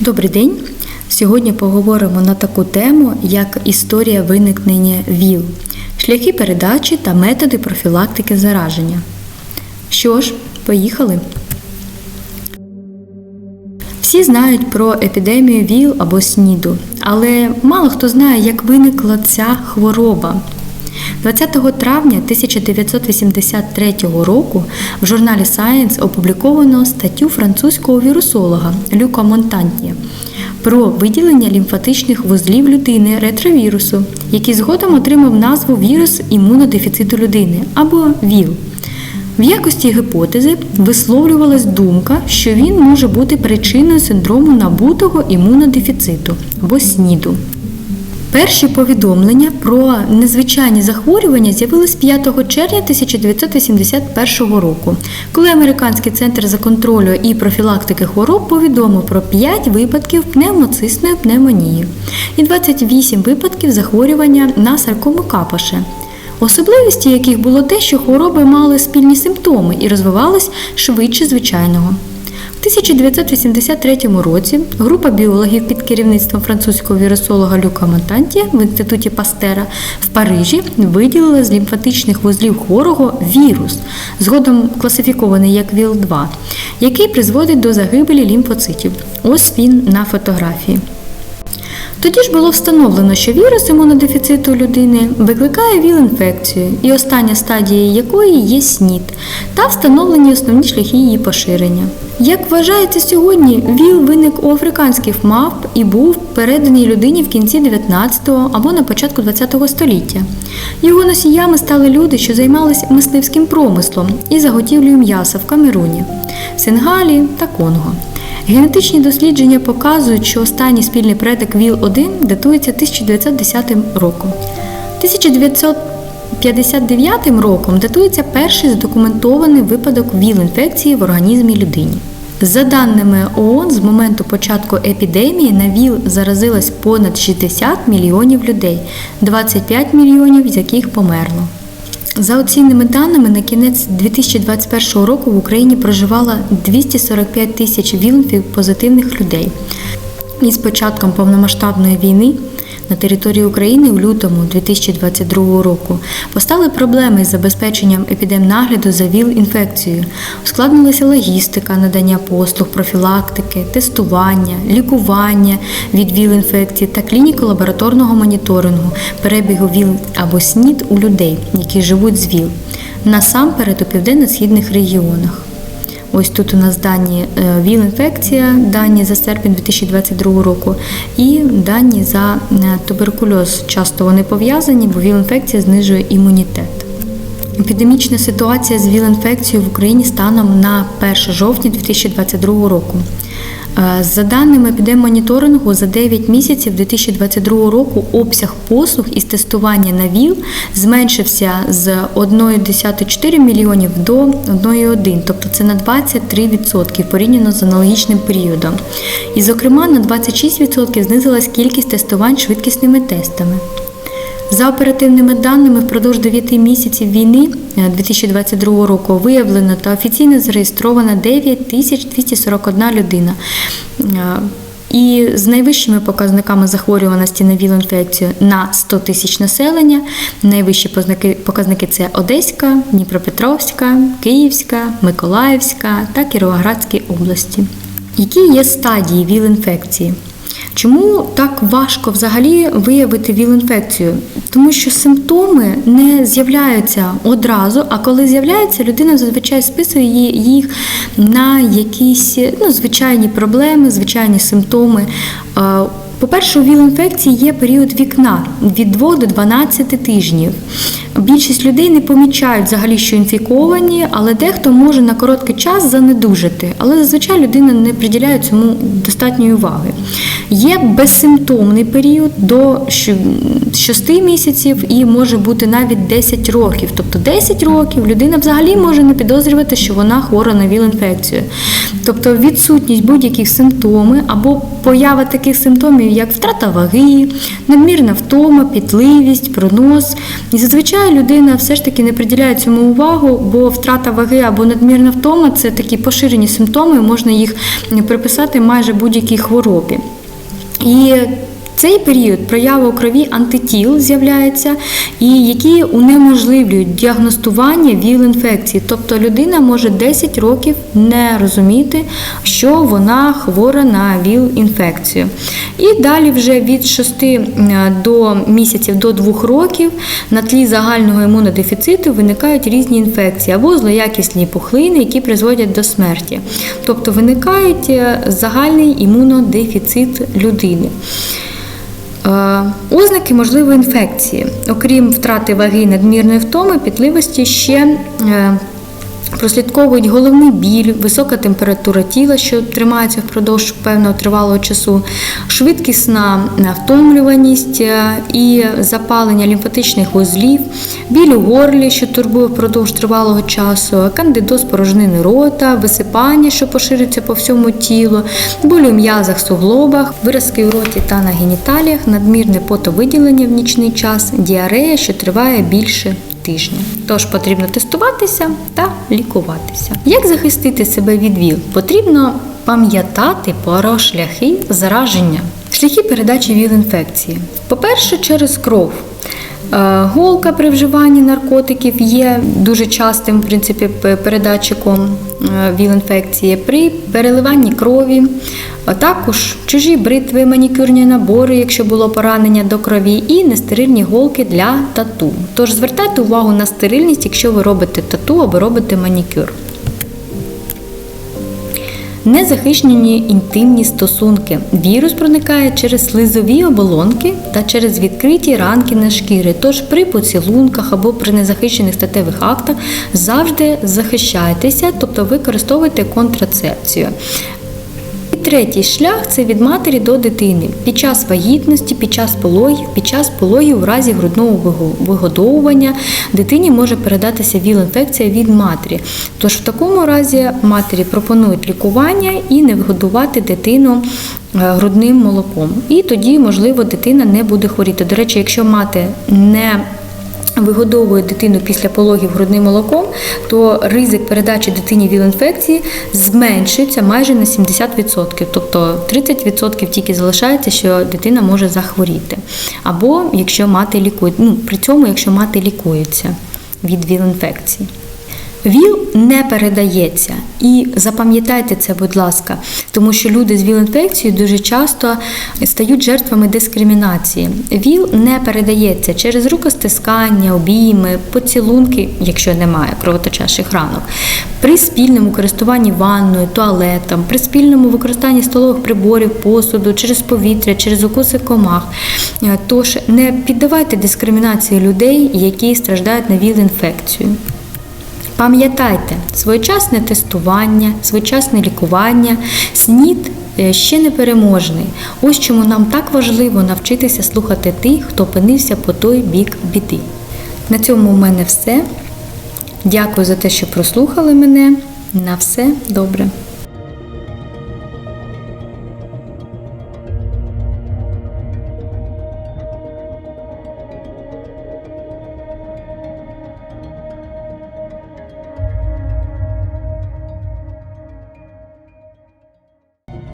Добрий день. Сьогодні поговоримо на таку тему, як історія виникнення ВІЛ, шляхи передачі та методи профілактики зараження. Що ж, поїхали. Всі знають про епідемію ВІЛ або СНІДу, але мало хто знає, як виникла ця хвороба. 20 травня 1983 року в журналі Science опубліковано статтю французького вірусолога Люка Монтантє про виділення лімфатичних вузлів людини ретровірусу, який згодом отримав назву вірус імунодефіциту людини або ВІЛ. В якості гіпотези висловлювалась думка, що він може бути причиною синдрому набутого імунодефіциту або СНІДу. Перші повідомлення про незвичайні захворювання з'явились 5 червня 1981 року, коли Американський центр за контролю і профілактики хвороб повідомив про 5 випадків пневмоцисної пневмонії і 28 випадків захворювання на саркому капаше. Особливістю яких було те, що хвороби мали спільні симптоми і розвивались швидше звичайного. В 1983 році група біологів під керівництвом французького вірусолога Люка Монтантія в інституті Пастера в Парижі виділила з лімфатичних вузлів хворого вірус, згодом класифікований як ВІЛ-2, який призводить до загибелі лімфоцитів. Ось він на фотографії. Тоді ж було встановлено, що вірус імунодефіциту людини викликає ВІЛ-інфекцію, і остання стадія якої є СНІД, та встановлені основні шляхи її поширення. Як вважається сьогодні, ВІЛ виник у африканських мавп і був переданий людині в кінці 19-го або на початку 20-го століття. Його носіями стали люди, що займалися мисливським промислом і заготівлею м'яса в Камеруні, Сенегалі та Конго. Генетичні дослідження показують, що останній спільний предок ВІЛ-1 датується 1910 роком. 1959 роком датується перший задокументований випадок ВІЛ-інфекції в організмі людині. За даними ООН, з моменту початку епідемії на ВІЛ заразилось понад 60 мільйонів людей, 25 мільйонів з яких померло. За оцінними даними, на кінець 2021 року в Україні проживало 245 тисяч вілнфів позитивних людей. І з початком повномасштабної війни на території України в лютому 2022 року постали проблеми з забезпеченням епідемнагляду за ВІЛ-інфекцією. Ускладнилася логістика надання послуг, профілактики, тестування, лікування від ВІЛ-інфекції та клініко-лабораторного моніторингу перебігу ВІЛ або СНІД у людей, які живуть з ВІЛ, насамперед у південно-східних регіонах. Ось тут у нас дані е, ВІЛ-інфекція, дані за серпень 2022 року, і дані за е, туберкульоз. Часто вони пов'язані, бо ВІЛ-інфекція знижує імунітет. Епідемічна ситуація з ВІЛ-інфекцією в Україні станом на 1 жовтня 2022 року. Е, За даними епідеммоніторингу, за 9 місяців 2022 року обсяг послуг із тестування на ВІЛ зменшився з 1,4 мільйонів до 1,1, тобто це на 23% порівняно з аналогічним періодом. І, зокрема, на 26% знизилась кількість тестувань швидкісними тестами. За оперативними даними, впродовж 9 місяців війни е, 2022 року виявлено та офіційно зареєстровано 9241 людина. Е, І з найвищими показниками захворюваності на ВІЛ-інфекцію на 100 тисяч населення. Найвищі показники, це Одеська, Дніпропетровська, Київська, Миколаївська та Кіровоградські області. Які є стадії ВІЛ-інфекції? Чому так важко взагалі виявити ВІЛ-інфекцію? Тому що симптоми не з'являються одразу, а коли з'являються, людина зазвичай списує їх на якісь ну, звичайні проблеми, звичайні симптоми. По-перше, у ВІЛ-інфекції є період вікна від 2 до 12 тижнів. Більшість людей не помічають взагалі, що інфіковані, але дехто може на короткий час занедужити. Але зазвичай людина не приділяє цьому достатньої уваги. Є безсимптомний період до 6 місяців і може бути навіть 10 років. Тобто 10 років людина взагалі може не підозрювати, що вона хвора на ВІЛ-інфекцію. Тобто відсутність будь-яких симптомів або поява таких симптомів, як втрата ваги, надмірна втома, пітливість, пронос. І зазвичай людина все ж таки не приділяє цьому увагу, бо втрата ваги або надмірна втома це такі поширені симптоми, можна їх приписати майже будь-якій хворобі. І цей період проява у крові антитіл з'являється, і які унеможливлюють діагностування ВІЛ-інфекції. Тобто людина може 10 років не розуміти, що вона хвора на ВІЛ-інфекцію. І далі вже від 6 до місяців до 2 років на тлі загального імунодефіциту виникають різні інфекції або злоякісні пухлини, які призводять до смерті. Тобто виникають е, загальний імунодефіцит людини. Е, Ознаки можливої інфекції, окрім втрати ваги надмірної втоми, пітливості ще е, прослідковують головний біль, висока температура тіла, що тримається впродовж певного тривалого часу, швидкісна втомлюваність е, і запалення лімфатичних вузлів, біль у горлі, що турбує впродовж тривалого часу, кандидоз порожнини рота, висипання, що поширюється по всьому тілу, болі у м'язах, суглобах, виразки у роті та на геніталіях, надмірне потовиділення в нічний час, діарея, що триває більше тижня. Тож потрібно тестуватися та лікуватися. Як захистити себе від ВІЛ? Потрібно пам'ятати про шляхи зараження, шляхи передачі ВІЛ-інфекції. По-перше, через кров. Е, Голка при вживанні наркотиків є дуже частим в принципі, передатчиком е, ВІЛ-інфекції. При переливанні крові, а також чужі бритви, манікюрні набори, якщо було поранення до крові, і нестерильні голки для тату. Тож звертайте увагу на стерильність, якщо ви робите тату або робите манікюр. Незахищені інтимні стосунки. Вірус проникає через слизові оболонки та через відкриті ранки на шкіри. Тож при поцілунках або при незахищених статевих актах завжди захищайтеся, тобто використовуйте контрацепцію. Третій шлях це від матері до дитини під час вагітності, під час пологів, під час пологів у разі грудного вигодовування дитині може передатися ВІЛ-інфекція від матері. Тож в такому разі матері пропонують лікування і не вигодувати дитину е, грудним молоком. І тоді, можливо, дитина не буде хворіти. До речі, якщо мати не вигодовує дитину після пологів грудним молоком, то ризик передачі дитині ВІЛ-інфекції зменшується майже на 70%. Тобто 30% тільки залишається, що дитина може захворіти. Або якщо мати лікує, ну, при цьому, якщо мати лікується від ВІЛ-інфекції. ВІЛ не передається. І запам'ятайте це, будь ласка, тому що люди з ВІЛ-інфекцією дуже часто стають жертвами дискримінації. ВІЛ не передається через рукостискання, обійми, поцілунки, якщо немає кровоточащих ранок, при спільному користуванні ванною, туалетом, при спільному використанні столових приборів, посуду, через повітря, через укуси комах. Тож не піддавайте дискримінації людей, які страждають на ВІЛ-інфекцію. Пам'ятайте, своєчасне тестування, своєчасне лікування, СНІД е, ще не переможний. Ось чому нам так важливо навчитися слухати тих, хто опинився по той бік біди. На цьому в мене все. Дякую за те, що прослухали мене. На все добре.